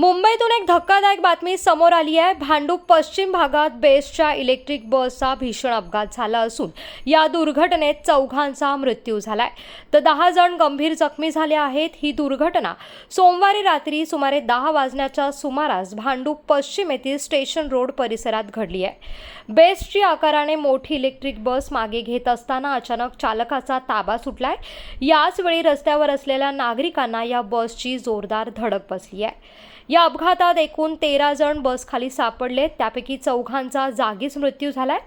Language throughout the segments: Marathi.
मुंबईतून एक धक्कादायक बातमी समोर आली आहे. भांडूप पश्चिम भागात बेस्टच्या इलेक्ट्रिक बसचा भीषण अपघात झाला असून या दुर्घटनेत चौघांचा मृत्यू झालाय. तर दहा जण गंभीर जखमी झाले आहेत. ही दुर्घटना सोमवारी रात्री सुमारे दहा वाजण्याच्या सुमारास भांडूप पश्चिम येथील स्टेशन रोड परिसरात घडली आहे. बेस्टची आकाराने मोठी इलेक्ट्रिक बस मागे घेत असताना अचानक चालकाचा ताबा सुटलाय. याच वेळी रस्त्यावर असलेल्या नागरिकांना या बसची जोरदार धडक बसली आहे. या अपघातात एकूण तेरा जण बसखाली सापडले. त्यापैकी चौघांचा जागीच मृत्यू झालाय.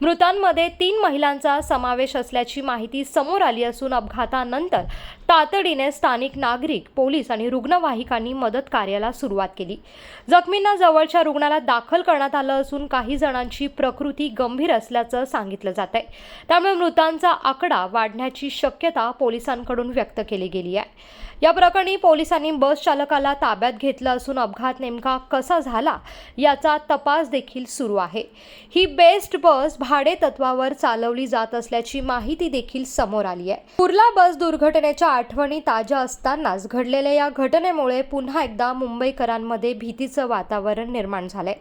मृतांमध्ये तीन महिलांचा समावेश असल्याची माहिती समोर आली असून अपघातानंतर तातडीने स्थानिक नागरिक पोलीस आणि रुग्णवाहिकांनी मदत कार्याला सुरुवात केली. जखमींना जवळच्या रुग्णालयात दाखल करण्यात आलं असून काही जणांची प्रकृती गंभीर असल्याचं सांगितलं जात आहे त्यामुळे मृतांचा आकडा वाढण्याची शक्यता पोलिसांकडून व्यक्त केली गेली आहे. या प्रकरणी पोलिसांनी बस चालकाला ताब्यात घेतलं असून अपघात नेमका कसा झाला याचा तपास देखील सुरू आहे. ही बेस्ट बस भाडे तत्वावर चालवली जात असल्याची माहिती देखील समोर आली आहे. कुर्ला बस दुर्घटनेच्या आठवणी ताज्या असतानाच घडलेल्या या घटनेमुळे पुन्हा एकदा मुंबईकरांमध्ये भीतीचं वातावरण निर्माण झालंय.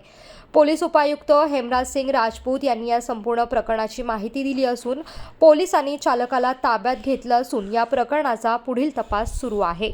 पोलीस उपायुक्त हेमराज सिंग राजपूत यांनी या संपूर्ण प्रकरणाची माहिती दिली असून पोलिसांनी चालकाला ताब्यात घेतलं असून या प्रकरणाचा पुढील तपास सुरू आहे.